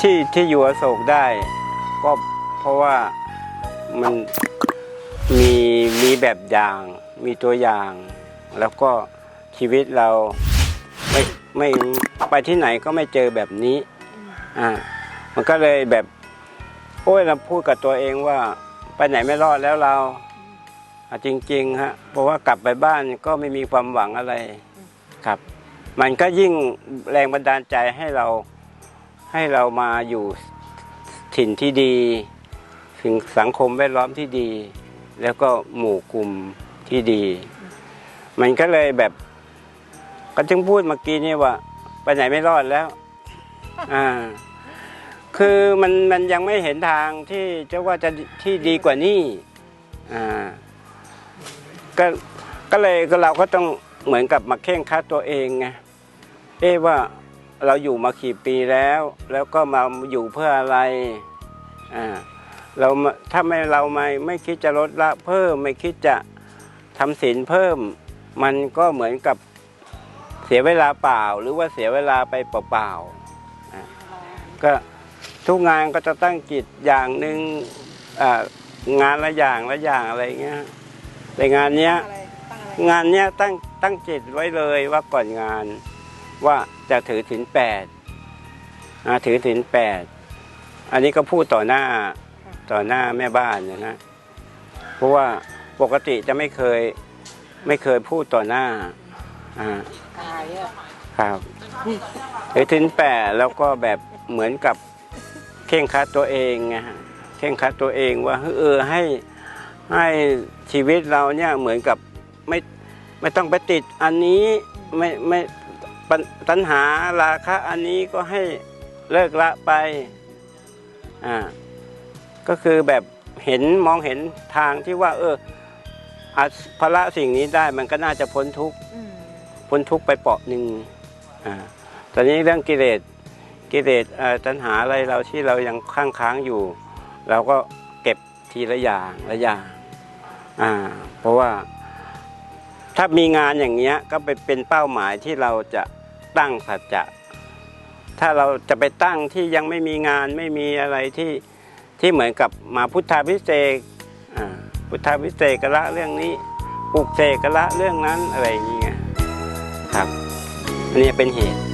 ที่ที่อยู่อโศกได้ ก็เพราะว่ามันมีมีแบบอย่างมีตัวอย่าง แล้วก็ชีวิตเราไม่ไม่ไปที่ไหนก็ไม่เจอแบบนี้อ่ามันก็เลยแบบ โอ้ยเราพูดกับตัวเองว่า ไปไหนไม่รอดแล้วเราอะจริงๆฮะเพราะว่ากลับไปบ้านก็ไม่มีความหวังอะไรครับ มันก็ยิ่งแรงบันดาลใจให้เราให้เรามาอยู่ถิ่นที่ดี ถึงสังคมแวดล้อมที่ดี แล้วก็หมู่กลุ่มที่ดี มันก็เลยแบบ ก็จึงพูดเมื่อกี้นี่ว่า ไปไหนไม่รอดแล้ว อ่า คือมันมันยังไม่เห็นทางที่จะว่าจะที่ดีกว่านี้อ่าก็ก็เลยเราก็ต้องเหมือนกับมาเข่งคัดตัวเองไงเอ๊ว่าเราอยู่มากี่ปีแล้ว แล้วก็มาอยู่เพื่ออะไรอ่าเราถ้าไม่เราไม่ไม่คิดจะลดละเพิ่ม ไม่คิดจะทำศีลเพิ่ม มันก็เหมือนกับเสียเวลาเปล่า หรือว่าเสียเวลาไปเปล่าๆก็ ทุกงานก็จะตั้งจิตอย่างหนึ่งอ่างานละอย่างละอย่างอะไรเงี้ยแต่งานเนี้ยอะไรตั้งอะไรงานเนี้ยตั้งตั้งจิตไว้เลยว่าก่อนงานว่าจะถือศีลแปดอ่าถือศีลแปดอันนี้ก็พูดต่อหน้าต่อหน้าแม่บ้านนะนะเพราะว่าปกติจะไม่เคยไม่เคยพูดต่อหน้าอ่าตายอะครับถือศีลแปดแล้วก็แบบเหมือนกับ เข่งครัดตัวเองไงฮะเข่งครัดตัวเองว่าเออให้ให้ชีวิตเราเนี่ยเหมือนกับไม่ไม่ต้องไปติดอันนี้ไม่ไม่ปัญตัณหาราคะอันนี้ก็ให้เลิกละไปอ่าก็คือแบบเห็นมองเห็นทางที่ว่า เอออาภาระสิ่งนี้ได้มันก็น่าจะพ้นทุกข์อืมพ้นทุกข์ไปเปาะหนึ่งอ่าตอนนี้เรื่องกิเลส กิเลสอ่อตัณหาอะไรเราที่เรายังค้างค้างอยู่ เราก็เก็บทีละอย่างละอย่างอ่า เพราะว่าถ้ามีงานอย่างเงี้ยก็ไปเป็นเป้าหมายที่เราจะตั้งสัจจะถ้าเราจะไปตั้งที่ยังไม่มีงานไม่มีอะไรที่ที่เหมือนกับมาพุทธาพิเศษอ่าพุทธาพิเศษกละเรื่องนี้ปลุกเสกกละเรื่องนั้นอะไรอย่างเงี้ยครับอันนี้เป็นเหตุ